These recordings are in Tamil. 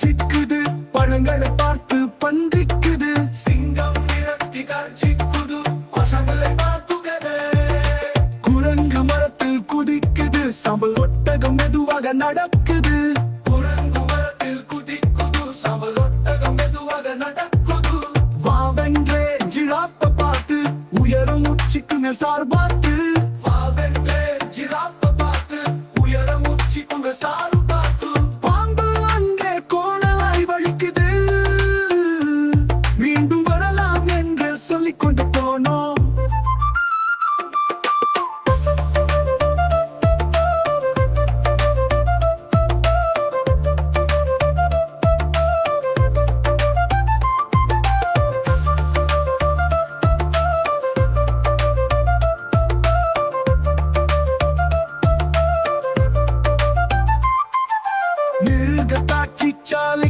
கர்ஜிக்குது பழங்களை பார்த்து பன்றிக்குது. சிங்கம் நிறத்தி கர்ஜிக்குது பசங்களை பார்த்துகது குரங்கு மரத்தில் குதிக்குது சம்பல் ஒட்டகம் மெதுவாக நடக்குது. குரங்கு மரத்தில் குதிக்குது சம்பல் ஒட்டகம் மெதுவாக நடக்குது. வாவென்றே ஜிராப்ப பார்த்து உயரும் உச்சிக்கு மேல் சார் பார்த்து. வாவென்றே ஜிராப்ப பார்த்து உயரும் உச்சிக்கு மேல் Charlie.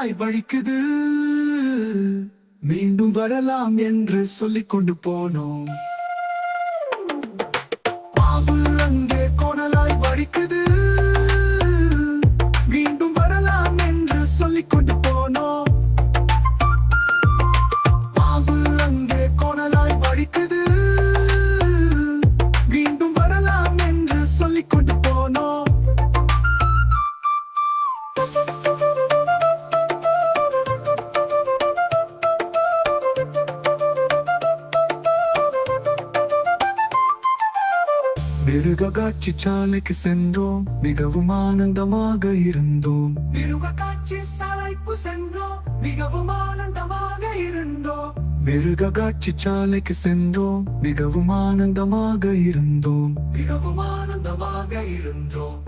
கண்ணியாய் வழிக்குது. மீண்டும் வரலாம் என்று சொல்லிக் கொண்டு போனோம். மிருக காட்சி சாலைக்கு சென்றோம். மிகவும் ஆனந்தமாக இருந்தோம். மிருக காட்சி சாலைக்கு சென்றோம். மிகவும் ஆனந்தமாக இருந்தோம். மிருக காட்சி சாலைக்கு சென்றோம். மிகவும் ஆனந்தமாக இருந்தோம். மிகவும் ஆனந்தமாக இருந்தோம்.